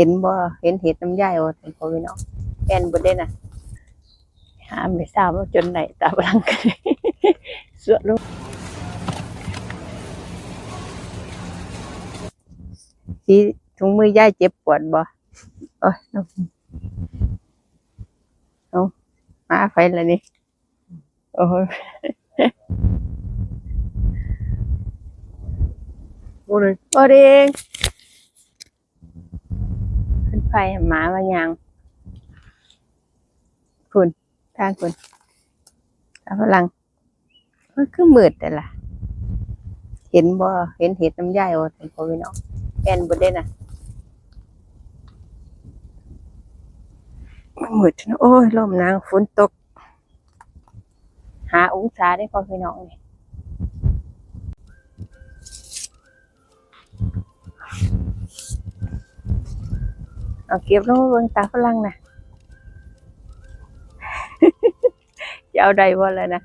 ห็นบ่เห็นเห็ดน้ำย่ายว่าเป็นพ่อพี่น้องแอนบ่ได้น่ะหาไม่ทราบว่าจนไหนตาบลังกันสวดลงสีถุงมือย่ายเจ็บปวดบ่โอ้ยเอาเอามาไฟแล้วนี่โอ้ย Morning. โอ้เด้งขึ้น ไฟหมามายังคุณทางคุณตาพลังมันคือมืดแต่ละเห็นบ่เห็นเห็ดน้ำย่ายว่าเป็นพ่อพี่น้องแอนบ่ได้น่ะมันมืดนะโอ้ยลมหนาวฝนตก หาองศาได้พ่อพี่น้องนี่ เอาเก็บลงมาเบิ่งตาฝรั่งนะจะเอาใดบ่แล้วนะ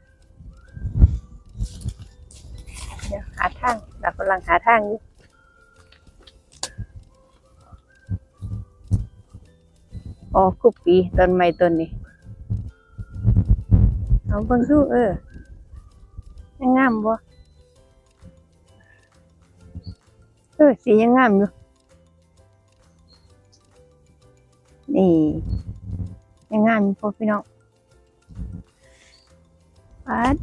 เดี๋ยวหาทางตาฝรั่งหาทางอยู่อ๋อคุปปีต้นไม้ต้นนี้เอาเบิ่งดูเออยังงามบ่เออสียังงามอยู่ นี่ยังงามพ่อพี่น้องปัด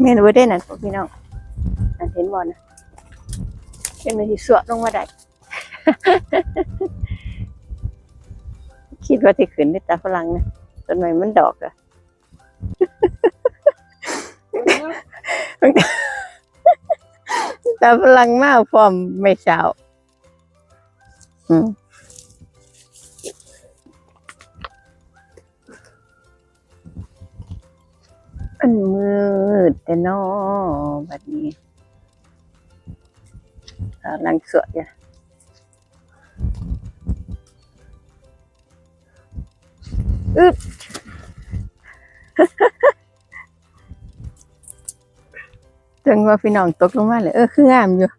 แม่นบ่ได้นั่นพ่อพี่น้องอันเห็นบ่นะเป็นมันสิสวดลงมาได้ คิดว่าสิขึ้นได้ตาฝรั่งนะต้นไม้มันดอกอะตาฝรั่งมากพร้อมไม่เช้า อืม ดแต่นอบัดนี้กำลังสวดอยู่อึดถึงว่าพี่น้องตกลงมาเลย เออ คืองามอยู่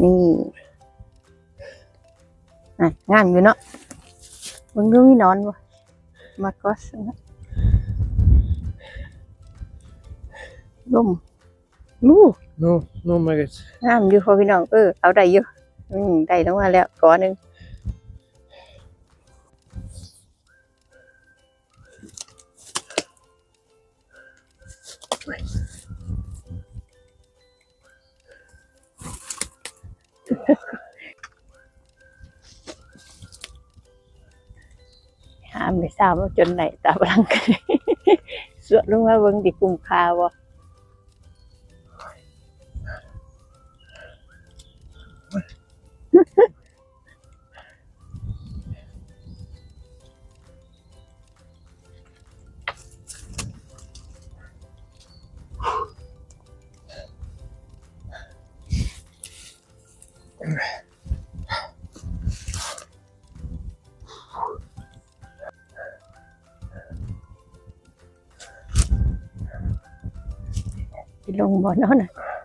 นี่งามอยู่เนาะมึงดูมีนอนบ่มากอสนะ ลมลูก No, no maggots. งามอยู่พอพี่น้องเออเอาได้อยู่อืมได้ลงมาแล้วก่อนหนึ่งหาไม่ทราบว่าจนไหนตาบลังกันสวดลงมาเบิ่งดิกุมคาบ่ไปลงบ่อนอนน่ะ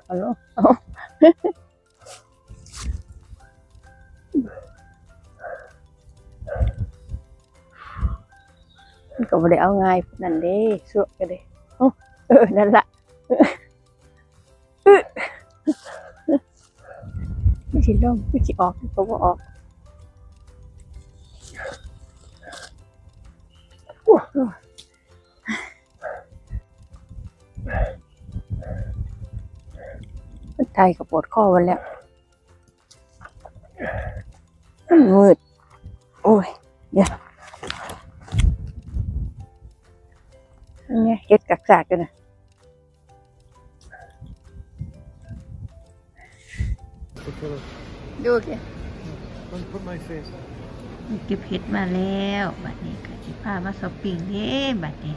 เอาลงเก็บ่ได้เอาง่ายนนั่นเด้สวกก็เด้โอ้เออนั่นละไม่สิลงไม่สิออกก็บ่ออกโอ้โหมันไทยกับปวดข้อวันแล้วมืด โอ้ยเดี๋ยว นเนี้ยเฮ็ดกักซากกันนะ The color. ดูแก Don't put my face. เก็บเห็ดมาแล้วบัดนี้ก็สิพามาช้อปปิ้งเด้บัดนี้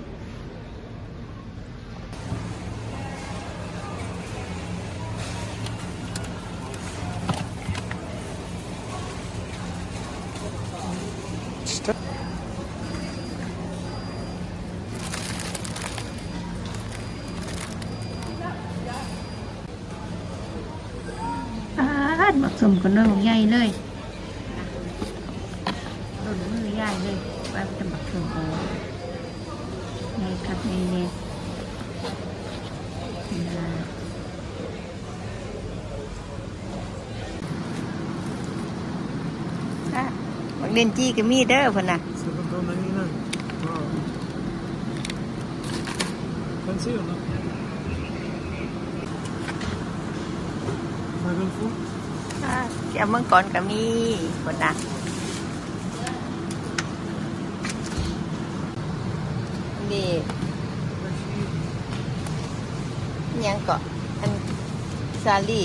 อา ดดหมักสมกันน้อยใหญ่เลยต้นมือใหญ่เลยว่าจะหมักสมโอใหญ่ครับใหญ่เนี่ยนะอะบักเดนจี้ก็มีเด้อเพิ่นน่ะ 7.99. Wow. Fancy or not? Dragon fruit? อะเจ้ามังกรก็มีเพิ่นน่ะนี่ยังเกาะอันซาลี่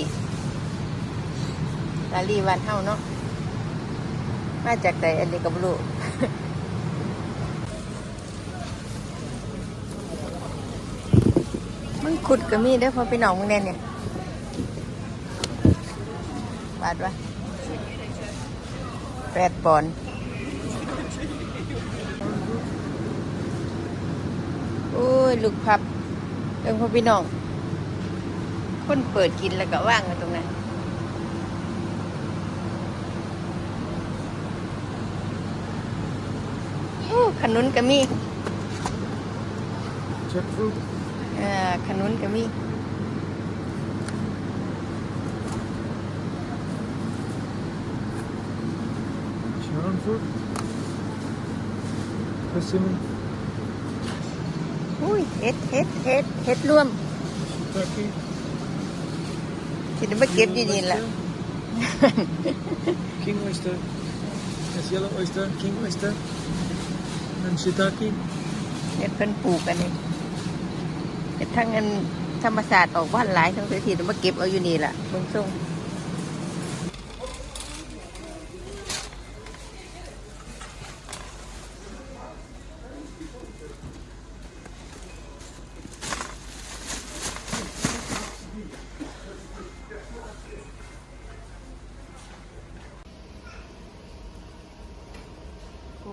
ซาลี่วันเฮาเนาะมาจากไหนอันนี้ก็บ่รู้มึงขุดก็มีเด้อพอไปหนองมึงแน่เนี่ย บาทวะแปดปอนด์โอ้ย ลูกพับเอิงพ่อพี่น้อง คนเปิดกินแล้วก็ว่างไว้ตรงนั้นโอ้ขนุนก็มี Jackfruit? เอ่อขนุนก็มี fruit? Persimmon? อุ้ยเฮ็ดเฮ็ดเฮ็ดเฮ็ดร่วม Shiitake? สิได้มาเก็บอยู่นี่แหละ King oyster. Yes, yellow oyster, king oyster. And shiitake. เฮ็ดเพิ่นปลูกกันนี่เฮ็ดทั้งเงินธรรมศาสตร์ออกบ้านหลายทั้งเสียทีได้มาเก็บเอาอยู่นี่ล่ะเบิ่งส่ง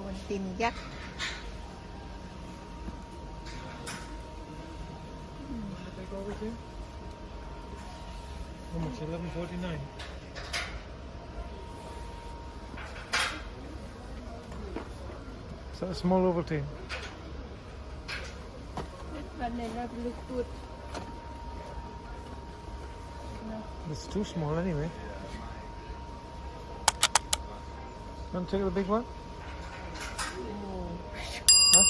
con tin dắt How much? 11.49. Is that a small Ovaltine? Vanilla blue food. No. It's too small anyway. Want to take the big one? Hã?